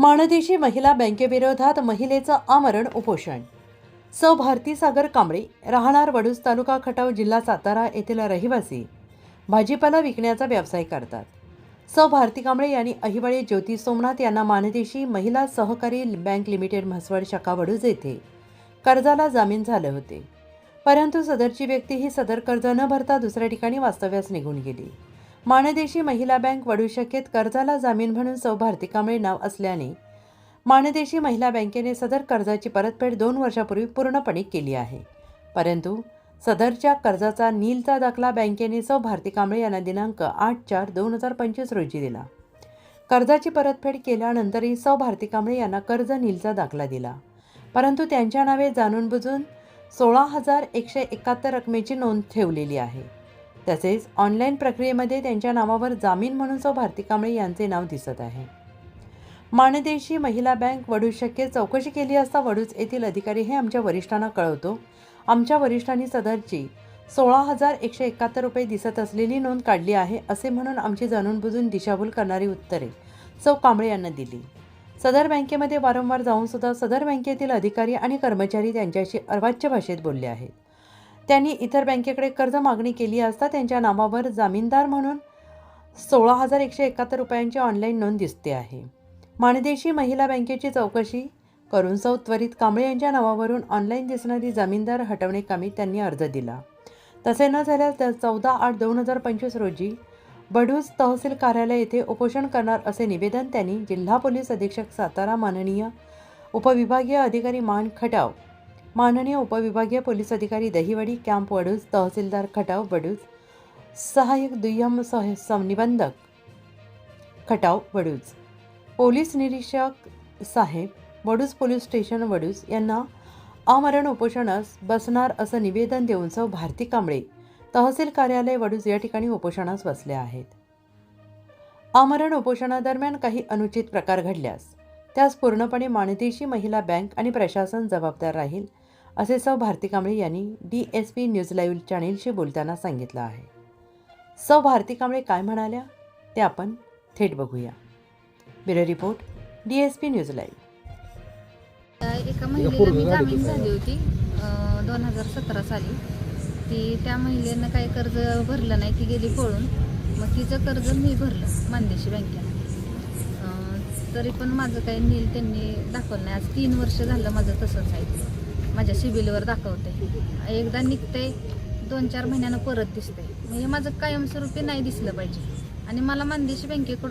माणदेशी महिला बँकेविरोधात महिलेचं आमरण उपोषण. सौ. भारती सागर कांबळे राहणार वडूज तालुका खटाव जिल्हा सातारा येथील रहिवासी भाजीपाला विकण्याचा व्यवसाय करतात. सौ. भारती कांबळे यांनी अहिवाळे ज्योती सोमनाथ यांना माणदेशी महिला सहकारी बँक लिमिटेड म्हसवड शाखा वडूज येथे कर्जाला जामीन झाले होते. परंतु सदरची व्यक्ती ही सदर कर्ज न भरता दुसऱ्या ठिकाणी वास्तव्यास निघून गेली. माणदेशी महिला बँक वडू कर्जाला जामीन म्हणून सौ भारती कांबळे नाव असल्याने माणदेशी महिला बँकेने सदर कर्जाची परतफेड दोन वर्षापूर्वी पूर्णपणे केली आहे. परंतु सदरच्या कर्जाचा नीलचा दाखला बँकेने सौ भारती कांबळे यांना दिनांक आठ चार दोन हजार पंचवीस रोजी दिला. कर्जाची परतफेड केल्यानंतरही सौ भारती कांबळे यांना कर्ज नीलचा दाखला दिला. परंतु त्यांच्या नावे जाणून बुजून सोळा हजार एकशे एकाहत्तर रकमेची नोंद ठेवलेली आहे. तसेच ऑनलाईन प्रक्रियेमध्ये त्यांच्या नावावर जामीन म्हणून सौ भारती कांबळे यांचे नाव दिसत आहे. माणदेशी महिला बँक वडूज शक्य चौकशी केली असता वडूज येथील अधिकारी हे आमच्या वरिष्ठांना कळवतो. आमच्या वरिष्ठांनी सदरची सोळा हजार एकशे एकाहत्तर रुपये दिसत असलेली नोंद काढली आहे असे म्हणून आमची जाणून बुजून दिशाभूल करणारी उत्तरे सौ कांबळे यांना दिली. सदर बँकेमध्ये वारंवार जाऊन सुद्धा सदर बँकेतील अधिकारी आणि कर्मचारी त्यांच्याशी अर्वाच्य भाषेत बोलले आहेत. त्यांनी इतर बँकेकडे कर्ज मागणी केली असता त्यांच्या नावावर जामीनदार म्हणून सोळा हजार एकशे एकाहत्तर रुपयांची ऑनलाईन नोंद दिसते आहे. माणदेशी महिला बँकेची चौकशी करून सौ त्वरित कांबळे यांच्या नावावरून ऑनलाईन दिसणारी जामीनदार हटवणे कामी त्यांनी अर्ज दिला. तसे न झाल्यास त्या चौदा आठ दोन हजार पंचवीस रोजी बडूज तहसील कार्यालय येथे उपोषण करणार असे निवेदन त्यांनी जिल्हा पोलीस अधीक्षक सातारा माननीय उपविभागीय अधिकारी मान खटाव माननीय उपविभागीय पोलीस अधिकारी दहिवडी कॅम्प वडूज तहसीलदार खटाव वडूज सहाय्यक दुय्यम सह संनिबंधक खटाव वडूज पोलीस निरीक्षक साहेब वडूज पोलीस स्टेशन वडूज यांना आमरण उपोषणास बसणार असं निवेदन देऊन सौ भारती कांबळे तहसील कार्यालय वडूज या ठिकाणी उपोषणास बसले आहेत. आमरण उपोषणादरम्यान काही अनुचित प्रकार घडल्यास त्यास पूर्णपणे मानदेशी महिला बँक आणि प्रशासन जबाबदार राहील असे सौ भारती कांबळे यांनी D S P news live चॅनेलशी बोलताना सांगितलं आहे. सौ भारती कांबळे काय म्हणाल्या? ते आपण थेट बघूया. Bureau report D S P news live. एका महिलेला मी जामीन झाली होती. दोन हजार सतरा साली. ती त्या महिलेनं काही कर्ज भरलं नाही ती गेली पळून. मग तिचं कर्ज मी भरलं मानदेशी बँकेनं. तरी पण माझं काही नील त्यांनी दाखवलं नाही. आज तीन वर्ष झालं माझं तसंच आहे. माझ्या सिबिलवर दाखवते. एकदा निघते दोन चार महिन्यानं परत दिसते म्हणजे हे माझं कायमस्वरूपी नाही दिसलं पाहिजे. आणि मला मानदेशी बँकेकडून